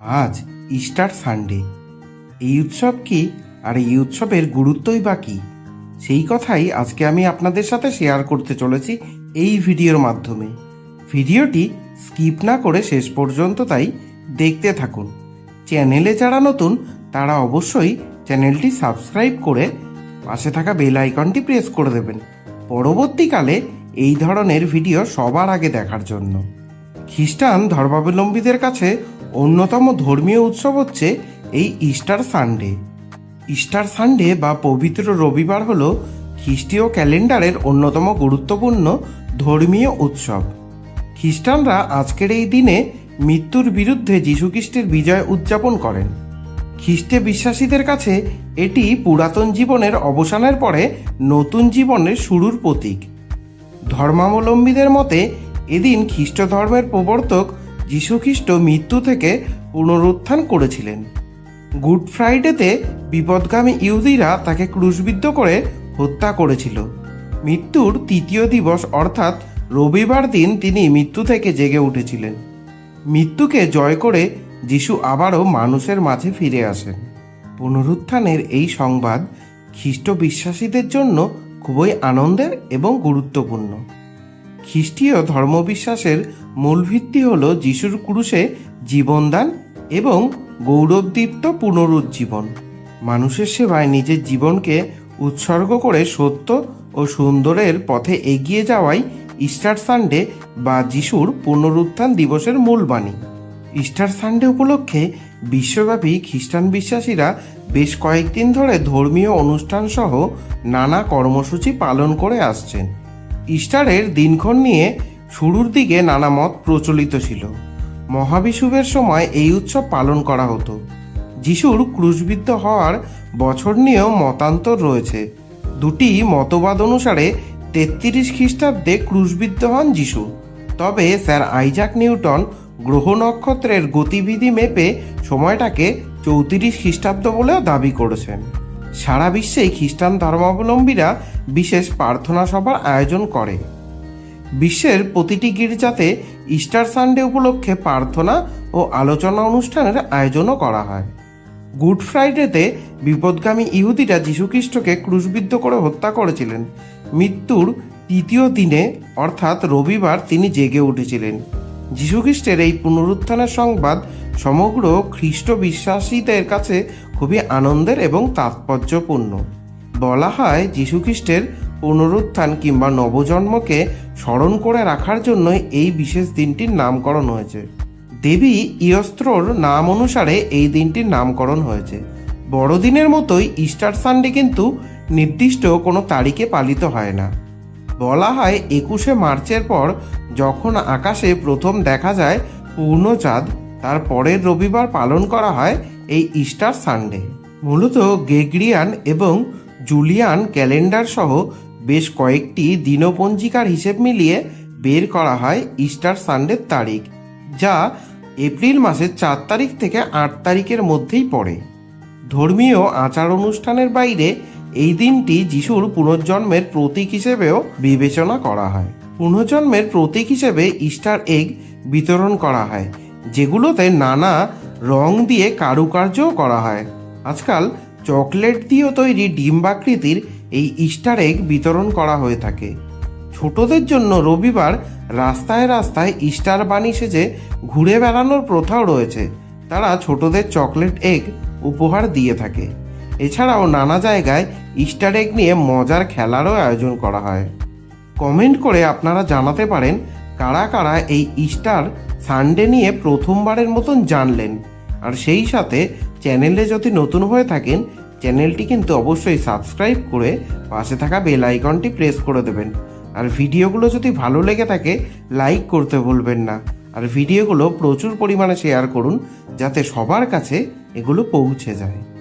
আজ Easter Sunday এই উৎসব কি আর এই উৎসবের গুরুত্বই বা কি? সেই কথাই আজকে আমি আপনাদের সাথে শেয়ার করতে চলেছি এই ভিডিওর মাধ্যমে। ভিডিওটি স্কিপ না করে শেষ পর্যন্ত তাই দেখতে থাকুন। চ্যানেলে যারা নতুন, তারা অবশ্যই চ্যানেলটি সাবস্ক্রাইব করে পাশে থাকা বেল আইকনটি প্রেস করে দেবেন পরবর্তীকালে এই ধরনের ভিডিও সবার আগে দেখার জন্য। খ্রিস্টান ধর্মাবলম্বীদের কাছে অন্যতম ধর্মীয় উৎসব হচ্ছে এই ইস্টার সানডে ইস্টার সানডে বা পবিত্র রবিবার হল খ্রিস্টীয় ক্যালেন্ডারের অন্যতম গুরুত্বপূর্ণ ধর্মীয় উৎসব। খ্রিস্টানরা আজকের এই দিনে মৃত্যুর বিরুদ্ধে যীশুখ্রিস্টের বিজয় উদযাপন করেন। খ্রিস্টে বিশ্বাসীদের কাছে এটি পুরাতন জীবনের অবসানের পরে নতুন জীবনের শুরুর প্রতীক। ধর্মাবলম্বীদের মতে এদিন খ্রিস্ট ধর্মের প্রবর্তক যীশুখ্রিস্ট মৃত্যু থেকে পুনরুত্থান করেছিলেন। গুড ফ্রাইডেতে বিপদগামী ইহুদিরা তাকে ক্রুশবিদ্ধ করে হত্যা করেছিল। মৃত্যুর তৃতীয় দিবস অর্থাৎ রবিবার দিন তিনি মৃত্যু থেকে জেগে উঠেছিলেন। মৃত্যুকে জয় করে যিশু আবারও মানুষের মাঝে ফিরে আসেন। পুনরুত্থানের এই সংবাদ খ্রিস্ট বিশ্বাসীদের জন্য খুবই আনন্দের এবং গুরুত্বপূর্ণ। খ্রিস্টীয় ধর্মবিশ্বাসের মূল ভিত্তি হল যিশুর ক্রুশে জীবনদান এবং গৌরবদীপ্ত পুনরুজ্জীবন। মানুষের সেবায় নিজের জীবনকে উৎসর্গ করে সত্য ও সুন্দরের পথে এগিয়ে যাওয়াই ইস্টার সানডে বা যিশুর পুনরুত্থান দিবসের মূল বাণী। ইস্টার সানডে উপলক্ষে বিশ্বব্যাপী খ্রিস্টান বিশ্বাসীরা বেশ কয়েকদিন ধরে ধর্মীয় অনুষ্ঠান সহ নানা কর্মসূচি পালন করে আসছেন। ইস্টারের দিনক্ষণ নিয়ে শুরুর দিকে নানা মত প্রচলিত ছিল। মহাবিষুবের সময় এই উৎসব পালন করা হতো। যিশুর ক্রুশবিদ্ধ হওয়ার বছর নিয়েও মতান্তর রয়েছে। দুটি মতবাদ অনুসারে তেত্রিশ খ্রিস্টাব্দে ক্রুশবিদ্ধ হন যিশু। তবে স্যার আইজাক নিউটন গ্রহ নক্ষত্রের গতিবিধি মেপে সময়টাকে চৌত্রিশ খ্রিস্টাব্দ বলেও দাবি করেছেন। সারা বিশ্বেই খ্রিস্টান ধর্মাবলম্বীরা বিশেষ প্রার্থনা সভার আয়োজন করে। বিশ্বের প্রতিটি গির্জাতে ইস্টার সানডে উপলক্ষে প্রার্থনা ও আলোচনা অনুষ্ঠানের আয়োজনও করা হয়। গুড ফ্রাইডেতে বিপদগামী ইহুদিরা যীশুখ্রিস্টকে ক্রুশবিদ্ধ করে হত্যা করেছিলেন। মৃত্যুর তৃতীয় দিনে, অর্থাৎ রবিবার, তিনি জেগে উঠেছিলেন। যীশুখ্রিস্টের এই পুনরুত্থানের সংবাদ সমগ্র খ্রিস্ট বিশ্বাসীদের কাছে খুবই আনন্দের এবং তাৎপর্যপূর্ণ। বলা হয় যীশুখ্রিস্টের পুনরুত্থান কিংবা নবজন্মকে স্মরণ করে রাখার জন্যই এই বিশেষ দিনটির নামকরণ হয়েছে। দেবী ইয়স্ত্রর নাম অনুসারে এই দিনটির নামকরণ হয়েছে। বড়দিনের মতোই ইস্টার সানডে কিন্তু নির্দিষ্ট কোনো তারিখে পালিত হয় না। বলা হয় একুশে মার্চের পর যখন আকাশে প্রথম দেখা যায় পূর্ণচাঁদ, তার পরের রবিবার পালন করা হয় এই ইস্টার সানডে মূলত গেগ্রিয়ান এবং জুলিয়ান ক্যালেন্ডার সহ বেশ কয়েকটি দিনপঞ্জিকার হিসেব মিলিয়ে বের করা হয় ইস্টার সানডের তারিখ, যা এপ্রিল মাসের চার তারিখ থেকে আট তারিখের মধ্যেই পড়ে। ধর্মীয় আচার অনুষ্ঠানের বাইরে এই দিনটি যিশুর পুনর্জন্মের প্রতীক হিসেবেও বিবেচনা করা হয়। পুনর্জন্মের প্রতীক হিসেবে ইস্টার এগ বিতরণ করা হয়, যেগুলোতে নানা রং দিয়ে কারুকার্যও করা হয়। আজকাল চকলেট দিয়েও তৈরি ডিম্বাকৃতির এই ইস্টার এগ বিতরণ করা হয়ে থাকে। ছোটদের জন্য রবিবার রাস্তায় রাস্তায় ইস্টার বাণী সেজে ঘুরে বেড়ানোর প্রথাও রয়েছে। তারা ছোটদের চকলেট এগ উপহার দিয়ে থাকে। এছাড়াও নানা জায়গায় ইস্টার এগ নিয়ে মজার খেলারও আয়োজন করা হয়। কমেন্ট করে আপনারা জানাতে পারেন কারা কারা এই ইস্টার সানডে নিয়ে প্রথমবারের মতন জানলেন। আর সেই সাথে চ্যানেলে যদি নতুন হয়ে থাকেন, চ্যানেলটি কিন্তু অবশ্যই সাবস্ক্রাইব করে পাশে থাকা বেল আইকনটি প্রেস করে দেবেন। আর ভিডিওগুলো যদি ভালো লেগে থাকে, লাইক করতে ভুলবেন না। আর ভিডিওগুলো প্রচুর পরিমাণে শেয়ার করুন, যাতে সবার কাছে এগুলো পৌঁছে যায়।